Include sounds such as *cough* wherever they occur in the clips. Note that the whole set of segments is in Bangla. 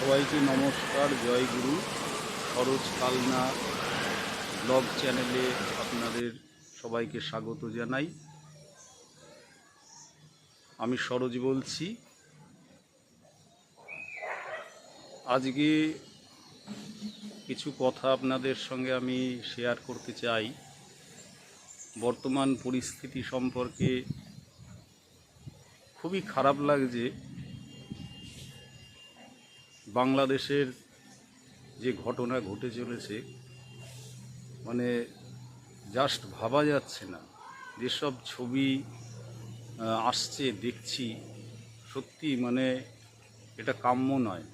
সবাইকে নমস্কার, জয় গুরু। সরোজ কালনা ব্লগ চ্যানেলে আপনাদের সবাইকে স্বাগত জানাই। আমি সরোজ বলছি। আজকে কিছু কথা আপনাদের সঙ্গে আমি শেয়ার করতে চাই। বর্তমান পরিস্থিতি সম্পর্কে খুবই খারাপ লাগছে। বাংলাদেশের যে ঘটনা ঘটে চলেছে মানে জাস্ট ভাবা যাচ্ছে না। যেসব ছবি আসছে, দেখছি, সত্যি মানে এটা কাম্য নয়।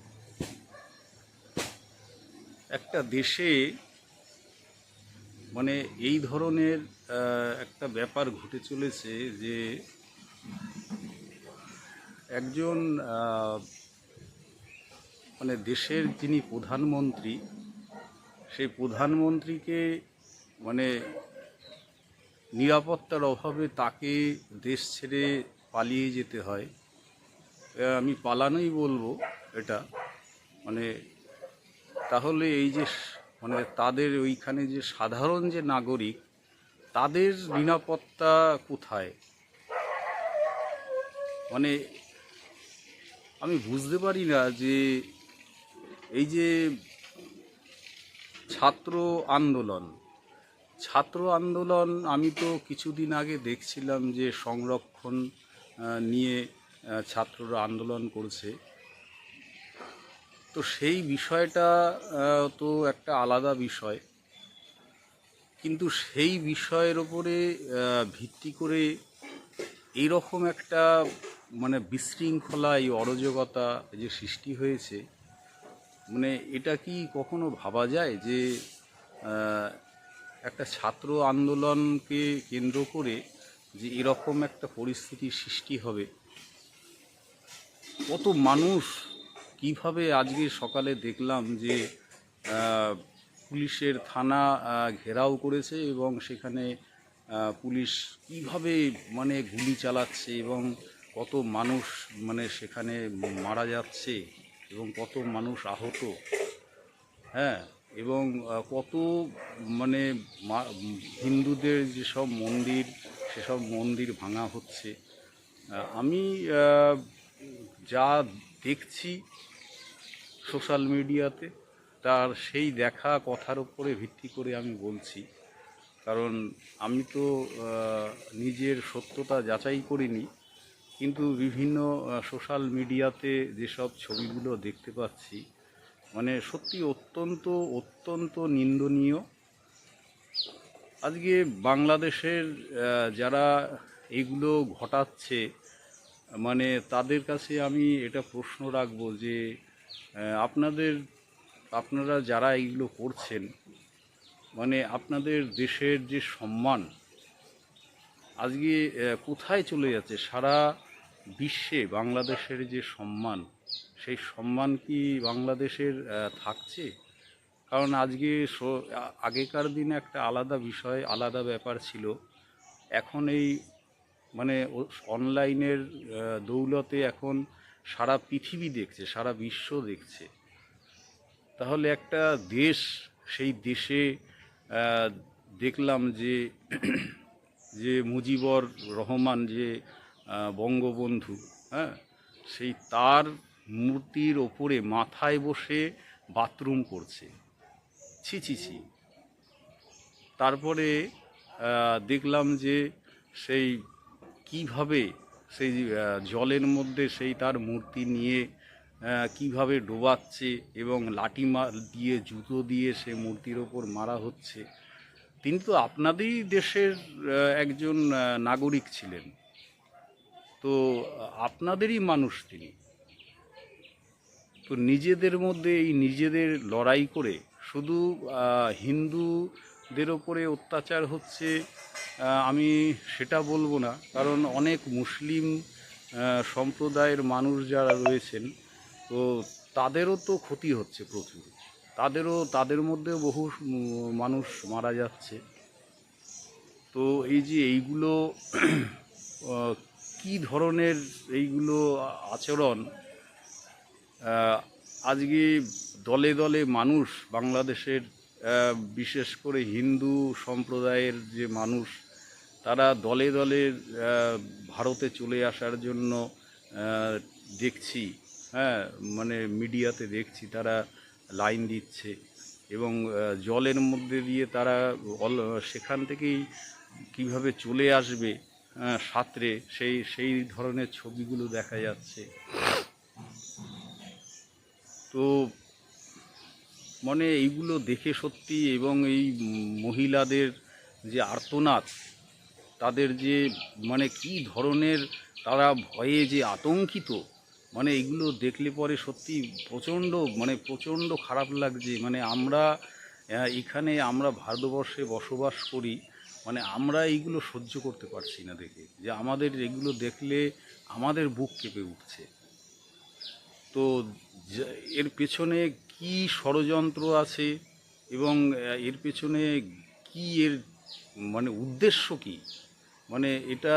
একটা দেশে মানে এই ধরনের একটা ব্যাপার ঘটে চলেছে যে একজন মানে দেশের যিনি প্রধানমন্ত্রী, সেই প্রধানমন্ত্রীকে মানে নিরাপত্তার অভাবে তাকে দেশ ছেড়ে পালিয়ে যেতে হয়। আমি পালানোই বলব এটা। মানে তাহলে এই যে মানে তাদের ওইখানে যে সাধারণ যে নাগরিক, তাদের নিরাপত্তা কোথায়? মানে আমি বুঝতে পারি না যে এই যে ছাত্র আন্দোলন ছাত্র আন্দোলন আমি তো কিছুদিন আগে দেখছিলাম যে সংরক্ষণ নিয়ে ছাত্ররা আন্দোলন করছে। তো সেই বিষয়টা তো একটা আলাদা বিষয়। কিন্তু সেই বিষয়ের ওপরে ভিত্তি করে এইরকম একটা মানে বিশৃঙ্খলা, এই অরাজকতা যে সৃষ্টি হয়েছে মানে এটা কি কখনো ভাবা যায় যে একটা ছাত্র আন্দোলনকে কেন্দ্র করে যে এরকম একটা পরিস্থিতির সৃষ্টি হবে? কত মানুষ কীভাবে আজকে সকালে দেখলাম যে পুলিশের থানা ঘেরাও করেছে এবং সেখানে পুলিশ কীভাবে মানে গুলি চালাচ্ছে এবং কত মানুষ মানে সেখানে মারা যাচ্ছে? এবং কত মানুষ আহত। হ্যাঁ এবং কত মানে হিন্দুদের যেসব মন্দির, সেসব মন্দির ভাঙা হচ্ছে। আমি যা দেখছি সোশ্যাল মিডিয়াতে, তার সেই দেখা কথার উপরে ভিত্তি করে আমি বলছি। কারণ আমি তো নিজের সত্যতা যাচাই করিনি। কিন্তু বিভিন্ন সোশ্যাল মিডিয়াতে যেসব ছবিগুলো দেখতে পাচ্ছি মানে সত্যি অত্যন্ত অত্যন্ত নিন্দনীয়। আজকে বাংলাদেশের যারা এগুলো ঘটাচ্ছে মানে তাদের কাছে আমি এটা প্রশ্ন রাখব যে আপনাদের, আপনারা যারা এইগুলো করছেন মানে আপনাদের দেশের যে সম্মান, আজকে কোথায় চলে যাচ্ছে? সারা বিশ্বে বাংলাদেশের যে সম্মান, সেই সম্মান কি বাংলাদেশের থাকছে? কারণ আজকে আগেকার দিনে একটা আলাদা বিষয়, আলাদা ব্যাপার ছিল। এখন এই মানে অনলাইনের দৌলতে এখন সারা পৃথিবী দেখছে, সারা বিশ্ব দেখছে। তাহলে একটা দেশ, সেই দেশে দেখলাম যে যে মুজিবর রহমান যে বঙ্গবন্ধু হ্যাঁ? সেই তার মূর্তির ওপরে মাথায় বসে বাথরুম করছে। ছি ছি ছি। তারপরে দেখলাম যে সেই কীভাবে সেই জলের মধ্যে সেই তার মূর্তি নিয়ে কীভাবে ডোবাচ্ছে এবং লাঠি দিয়ে জুতো দিয়ে সে মূর্তির ওপর মারা হচ্ছে। তিনি তো আপনাদেরই দেশের একজন নাগরিক ছিলেন। তো আপনাদেরই মানুষ তিনি। তো নিজেদের মধ্যে এই নিজেদের লড়াই করে শুধু হিন্দুদের ওপরে অত্যাচার হচ্ছে আমি সেটা বলব না। কারণ অনেক মুসলিম সম্প্রদায়ের মানুষ যারা রয়েছেন, তো তাদেরও তো ক্ষতি হচ্ছে প্রচুর। তাদেরও, তাদের মধ্যেও বহু মানুষ মারা যাচ্ছে। তো এই যে এইগুলো কি ধরনের এইগুলো আচরণ আজকে দলে দলে মানুষ বাংলাদেশের বিশেষ করে হিন্দু সম্প্রদায়ের যে মানুষ, তারা দলে দলে ভারতে চলে আসার জন্য দেখছি হ্যাঁ মানে মিডিয়াতে দেখছি তারা লাইন দিচ্ছে এবং জলের মধ্যে দিয়ে তারা সেখান থেকেই কীভাবে চলে আসবে সাঁতরে, সেই সেই ধরনের ছবিগুলো দেখা যাচ্ছে। তো মানে এইগুলো দেখে সত্যি এবং এই মহিলাদের যে আর্তনাদ, তাদের যে মানে কি ধরনের তারা ভয়ে যে আতঙ্কিত মানে এগুলো দেখলে পরে সত্যি প্রচণ্ড মানে প্রচণ্ড খারাপ লাগছে। মানে আমরা এখানে আমরা ভারতবর্ষে বসবাস করি মানে আমরা এইগুলো সহ্য করতে পারছি না দেখে। যে আমাদের এগুলো দেখলে আমাদের বুক কেঁপে উঠছে। তো এর পেছনে কি ষড়যন্ত্র আছে এবং এর পেছনে কি এর মানে উদ্দেশ্য কি? মানে এটা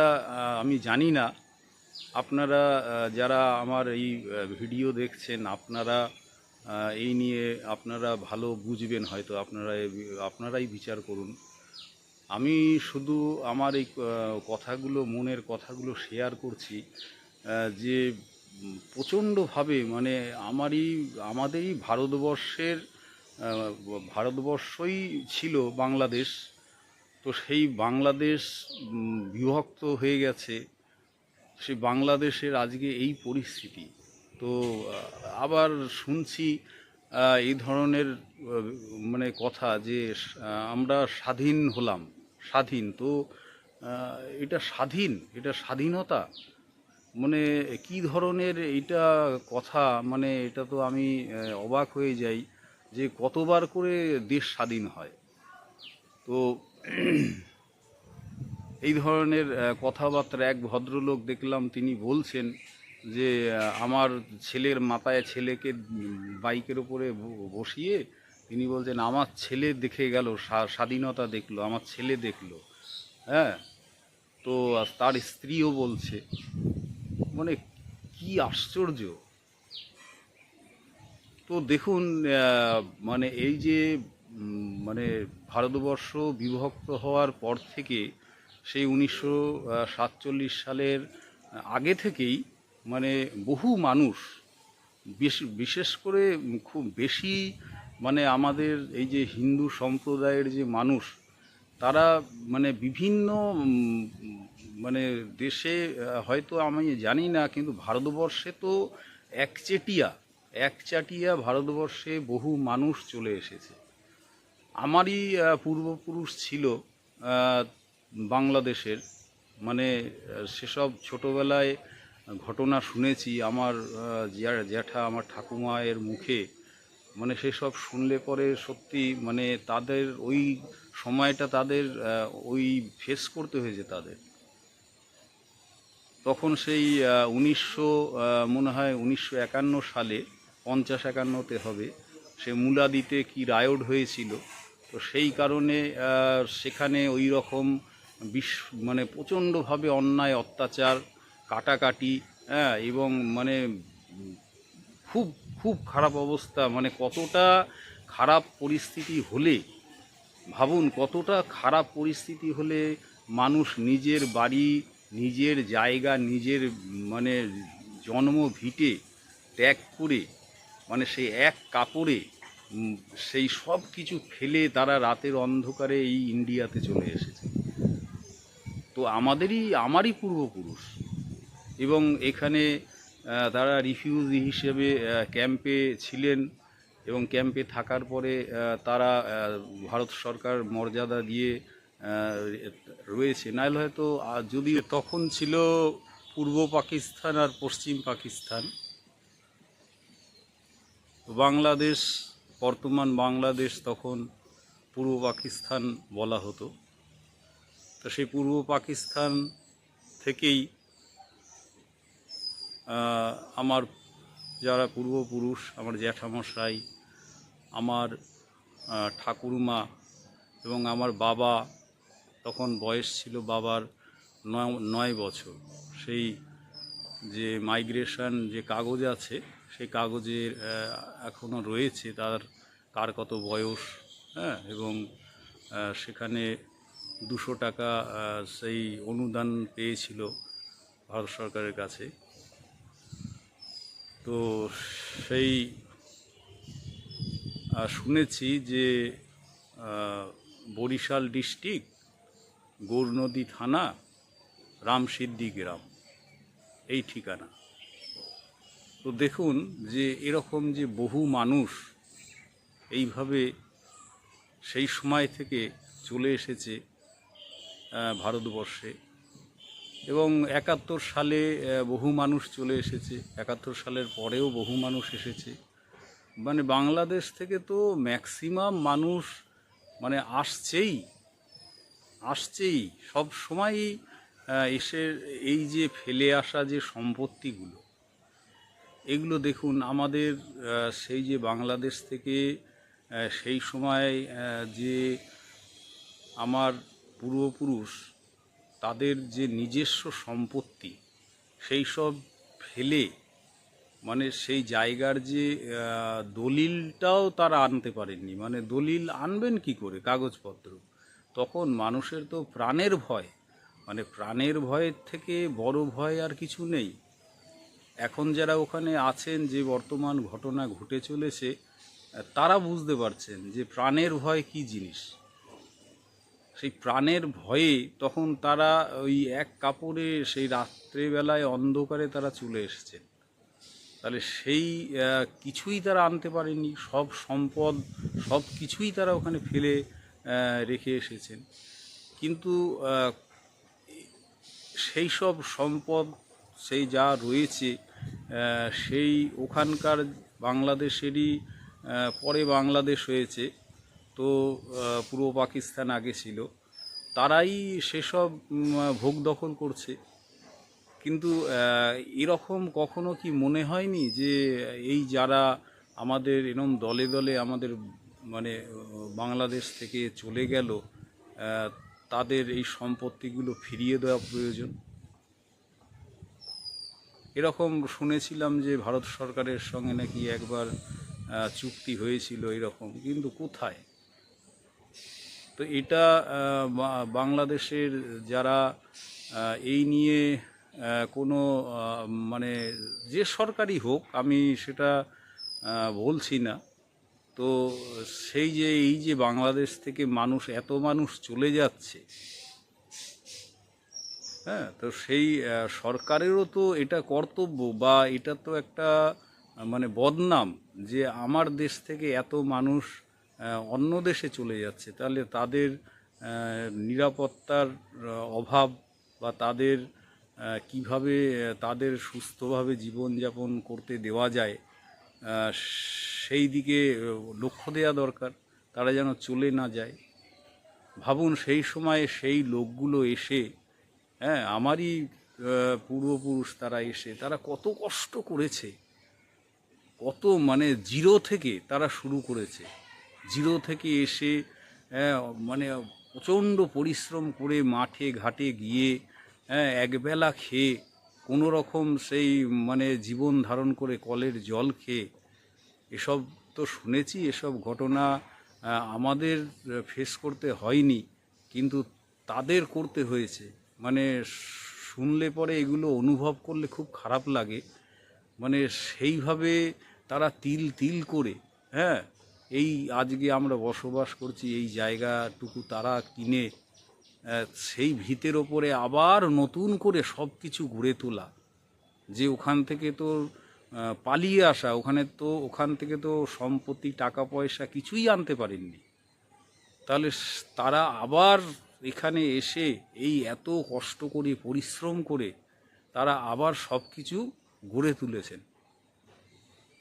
আমি জানি না। আপনারা যারা আমার এই ভিডিও দেখছেন, আপনারা এই নিয়ে আপনারা ভালো বুঝবেন হয়তো। আপনারা আপনারাই বিচার করুন। আমি শুধু আমার এই কথাগুলো, মনের কথাগুলো শেয়ার করছি যে প্রচণ্ডভাবে মানে আমারই, আমাদেরই ভারতবর্ষের ভারতবর্ষই ছিল বাংলাদেশ। তো সেই বাংলাদেশ বিভক্ত হয়ে গেছে। সেই বাংলাদেশের আজকে এই পরিস্থিতি। তো আবার শুনছি এই ধরনের মানে কথা যে আমরা স্বাধীন হলাম। স্বাধীন। তো এটা স্বাধীন, এটা স্বাধীনতা? মানে কি ধরনের এটা কথা? মানে এটা তো আমি অবাক হয়ে যাই যে কতবার করে দেশ স্বাধীন হয়। তো, *clears throat* এই ধরনের কথাবার্তা এক ভদ্রলোক দেখলাম, তিনি বলছেন যে আমার ছেলের মাথায় ছেলেকে বাইকের উপরে ব- বসিয়ে তিনি বলছেন আমার ছেলে দেখে গেল স্বাধীনতা দেখল, আমার ছেলে দেখল। হ্যাঁ? তো তার স্ত্রীও বলছে মানে কি আশ্চর্য! তো দেখুন মানে এই যে মানে ভারতবর্ষ বিভক্ত হওয়ার পর থেকে সেই উনিশশো সাতচল্লিশ সালের আগে থেকেই মানে বহু মানুষ বিশেষ করে খুব বেশি মানে আমাদের এই যে হিন্দু সম্প্রদায়ের যে মানুষ, তারা মানে বিভিন্ন মানে দেশে হয়তো আমি জানি না, কিন্তু ভারতবর্ষে তো একচেটিয়া, একচাটিয়া ভারতবর্ষে বহু মানুষ চলে এসেছে। আমারই পূর্বপুরুষ ছিল বাংলাদেশের। মানে সেসব ছোটোবেলায় ঘটনা শুনেছি। আমার জ্যাঠা, আমার ঠাকুমায়ের মুখে মানে সেসব শুনলে পরে সত্যি মানে তাদের ওই সময়টা তাদের ওই ফেস করতে হয়েছে তাদের। তখন সেই উনিশশো মনে হয় উনিশশো একান্ন সালে, পঞ্চাশ একান্নতে হবে, সে মুলাদিতে কি রায়ড হয়েছিল। তো সেই কারণে সেখানে ওই রকম বিশ মানে প্রচণ্ডভাবে অন্যায়, অত্যাচার, কাটাকাটি হ্যাঁ এবং মানে খুব খুব খারাপ অবস্থা মানে কতটা খারাপ পরিস্থিতি হলে, ভাবুন কতটা খারাপ পরিস্থিতি হলে মানুষ নিজের বাড়ি, নিজের জায়গা, নিজের মানে জন্ম ভিটে ত্যাগ করে মানে সেই এক কাপড়ে সেই সব কিছু ফেলে তারা রাতের অন্ধকারে এই ইন্ডিয়াতে চলে এসেছে। তো আমাদেরই, আমারই পূর্বপুরুষ এবং এখানে তারা রিফিউজি হিসেবে ক্যাম্পে ছিলেন এবং ক্যাম্পে থাকার পরে তারা ভারত সরকার মর্যাদা দিয়ে রয়েছে। নাহলে হয়তো যদি তখন ছিল পূর্ব পাকিস্তান আর পশ্চিম পাকিস্তান, বাংলাদেশ, বর্তমান বাংলাদেশ তখন পূর্ব পাকিস্তান বলা হতো। তো সেই পূর্ব পাকিস্তান থেকেই আমার যারা পূর্বপুরুষ, আমার জ্যাঠামশাই, আমার ঠাকুরমা এবং আমার বাবা, তখন বয়স ছিল বাবার নয় নয় বছর। সেই যে মাইগ্রেশন যে কাগজ আছে, সেই কাগজের এখনও রয়েছে, তার, কার কত বয়স হ্যাঁ? এবং সেখানে দুশো টাকা সেই অনুদান পেয়েছিল ভারত সরকারের কাছে। তো সেই শুনেছি যে বরিশাল ডিস্ট্রিক্ট গৌরনদী থানা রামসিদ্ধি গ্রাম, এই ঠিকানা। তো দেখুন যে এরকম যে বহু মানুষ এইভাবে সেই সময় থেকে চলে এসেছে ভারতবর্ষে। এবং একাত্তর সালে বহু মানুষ চলে এসেছে। একাত্তর সালের পরেও বহু মানুষ এসেছে। মানে বাংলাদেশ থেকে তো ম্যাক্সিমাম মানুষ মানে আসছেই আসছেই। সব সময়ই এসে এই যে ফেলে আসা যে সম্পত্তিগুলো, এগুলো দেখুন, আমাদের সেই যে বাংলাদেশ থেকে সেই সময় যে আমার পূর্বপুরুষ তাদের যে নিজস্ব সম্পত্তি, সেই সব ফেলে মানে সেই জায়গার যে দলিলটাও তারা আনতে পারেননি। মানে দলিল আনবেন কি করে? কাগজপত্র। তখন মানুষের তো প্রাণের ভয়। মানে প্রাণের ভয়ের থেকে বড় ভয় আর কিছু নেই। এখন যারা ওখানে আছেন, যে বর্তমান ঘটনা ঘটে চলেছে, তারা বুঝতে পারছেন যে প্রাণের ভয় কি জিনিস। সেই প্রাণের ভয়ে তখন তারা ওই এক কাপড়ে সেই রাত্রেবেলায় অন্ধকারে তারা চলে এসেছেন। তাহলে সেই কিছুই তারা আনতে পারেনি, সব সম্পদ, সব কিছুই তারা ওখানে ফেলে রেখে এসেছেন। কিন্তু সেই সব সম্পদ, সেই যা রয়েছে সেই ওখানকার বাংলাদেশেরই পরে বাংলাদেশ হয়েছে। তো পূর্ব পাকিস্তান আগে ছিল। তারাই সেসব ভোগ দখল করছে। কিন্তু এরকম কখনো কি মনে হয়নি যে, এই যারা আমাদের এরম দলে দলে আমাদের মানে বাংলাদেশ থেকে চলে গেল তাদের এই সম্পত্তিগুলো ফিরিয়ে দেওয়া প্রয়োজন? এরকম শুনেছিলাম যে, ভারত সরকারের সঙ্গে নাকি একবার চুক্তি হয়েছিল এরকম। কিন্তু কোথায়? তো এটা বাংলাদেশের যারা এই নিয়ে কোনো মানে যে সরকারি হোক, আমি সেটা বলছি না। তো সেই যে, এই যে বাংলাদেশ থেকে মানুষ, এত মানুষ চলে যাচ্ছে হ্যাঁ তো সেই সরকারেরও তো এটা কর্তব্য বা এটা তো একটা মানে বদনাম যে আমার দেশ থেকে এত মানুষ অন্য দেশে চলে যাচ্ছে, তাহলে তাদের নিরাপত্তার অভাব বা তাদের কীভাবে তাদের সুস্থভাবে জীবনযাপন করতে দেওয়া যায় সেই দিকে লক্ষ্য দেওয়া দরকার, তারা যেন চলে না যায়। ভাবুন, সেই সময়ে সেই লোকগুলো এসে হ্যাঁ আমারই পূর্বপুরুষ তারা এসে, তারা কত কষ্ট করেছে, কত মানে জিরো থেকে তারা শুরু করেছে। জিরো থেকে এসে হ্যাঁ, মানে প্রচণ্ড পরিশ্রম করে মাঠে ঘাটে গিয়ে হ্যাঁ একবেলা খেয়ে কোনো রকম সেই মানে জীবন ধারণ করে কলের জল খেয়ে এসব তো শুনেছি এসব ঘটনা আমাদের ফেস করতে হয়নি কিন্তু তাদের করতে হয়েছে। মানে শুনলে পরে এগুলো অনুভব করলে খুব খারাপ লাগে। মানে সেইভাবে তারা তিল তিল করে হ্যাঁ এই আজকে আমরা বসবাস করছি এই জায়গাটুকু তারা কিনে সেই ভিতের ওপরে আবার নতুন করে সব কিছু গড়ে তোলা। যে ওখান থেকে তো পালিয়ে আসা, ওখানে তো, ওখান থেকে তো সম্পত্তি, টাকা পয়সা কিছুই আনতে পারেননি। তাহলে তারা আবার এখানে এসে এই এত কষ্ট করে, পরিশ্রম করে তারা আবার সব কিছু গড়ে তুলেছেন।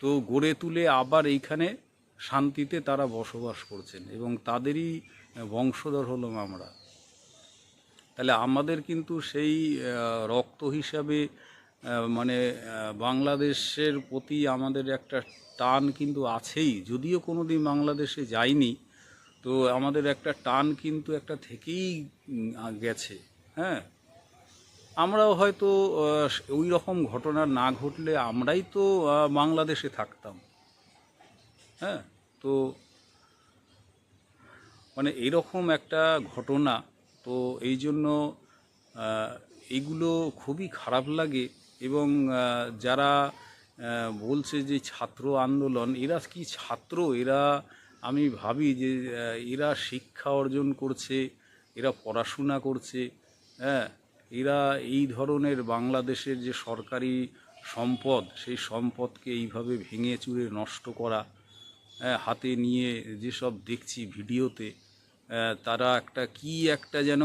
তো গড়ে তুলে আবার এইখানে শান্তিতে তারা বসবাস করছেন এবং তাদেরই বংশধর হলাম আমরা। তাহলে আমাদের কিন্তু সেই রক্ত হিসাবে মানে বাংলাদেশের প্রতি আমাদের একটা টান কিন্তু আছেই। যদিও কোনো দিন বাংলাদেশে যাইনি, তো আমাদের একটা টান কিন্তু একটা থেকেই গেছে হ্যাঁ? আমরাও হয়তো ওই রকম ঘটনা না ঘটলে আমরাই তো বাংলাদেশে থাকতাম। হ্যাঁ তো মানে এরকম একটা ঘটনা, তো এই জন্য এগুলো খুবই খারাপ লাগে এবং যারা বলছে যে ছাত্র আন্দোলন, এরা কি ছাত্র? এরা, আমি ভাবি যে এরা শিক্ষা অর্জন করছে, এরা পড়াশোনা করছে হ্যাঁ এরা এই ধরনের বাংলাদেশের যে সরকারি সম্পদ, সেই সম্পদকে এইভাবে ভেঙে চুরে নষ্ট করা হাতে নিয়ে যেসব দেখছি ভিডিওতে তারা একটা কি একটা যেন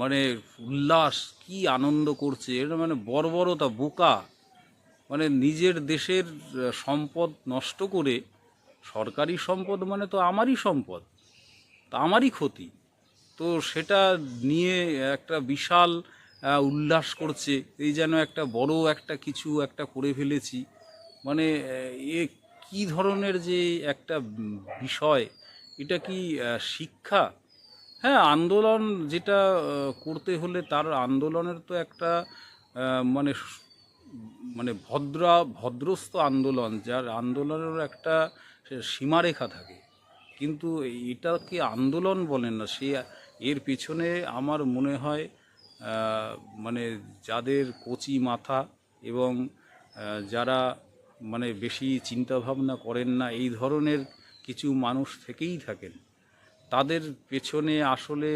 মানে উল্লাস, কি আনন্দ করছে, এটা মানে বর্বরতা, বোকা। মানে নিজের দেশের সম্পদ নষ্ট করে, সরকারি সম্পদ মানে তো আমারই সম্পদ, তা আমারই ক্ষতি। তো সেটা নিয়ে একটা বিশাল উল্লাস করছে, এই যেন একটা বড় একটা কিছু একটা করে ফেলেছি। মানে এ কি ধরনের যে একটা বিষয়, এটা কি শিক্ষা? হ্যাঁ আন্দোলন যেটা করতে হলে তার আন্দোলনের তো একটা মানে মানে ভদ্র, ভদ্রস্থ আন্দোলন, যার আন্দোলনের একটা সীমারেখা থাকে। কিন্তু এটাকে আন্দোলন বলেন না, সে এর পেছনে আমার মনে হয় মানে যাদের কচি মাথা এবং যারা মানে বেশি চিন্তাভাবনা করেন না, এই ধরনের কিছু মানুষ থেকেই থাকেন। তাদের পেছনে আসলে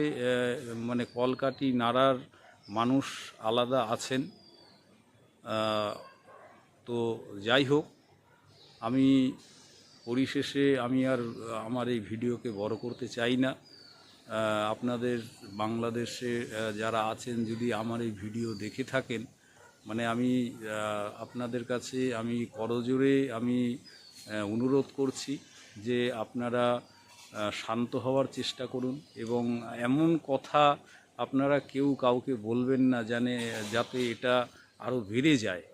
মানে কলকাটি নাড়ার মানুষ আলাদা আছেন। তো যাই হোক, আমি পরিশেষে আমি আর আমার এই ভিডিওকে বড় করতে চাই না। আপনাদের বাংলাদেশে যারা আছেন, যদি আমার এই ভিডিও দেখে থাকেন মানে আমি আপনাদের কাছে আমি করজোরে আমি অনুরোধ করছি যে আপনারা শান্ত হওয়ার চেষ্টা করুন এবং এমন কথা আপনারা কেউ কাউকে বলবেন না জানে যাতে এটা আরও বেড়ে যায়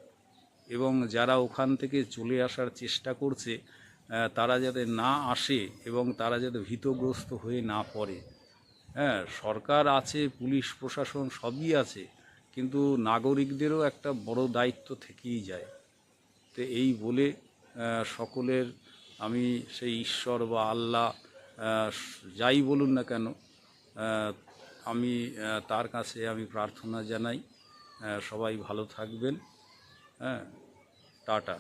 এবং যারা ওখান থেকে চলে আসার চেষ্টা করছে তারা যাতে না আসে এবং তারা যাতে ভীতগ্রস্ত হয়ে না পড়ে। হ্যাঁ সরকার আছে, পুলিশ, প্রশাসন সবই আছে কিন্তু নাগরিকদেরও একটা বড় দায়িত্ব থেকেই যায়। তো এই বলে সকলের আমি সেই ঈশ্বর বা আল্লাহ যাই বলুন না কেন আমি তার কাছে আমি প্রার্থনা জানাই। সবাই ভালো থাকবেন। হ্যাঁ টাটা।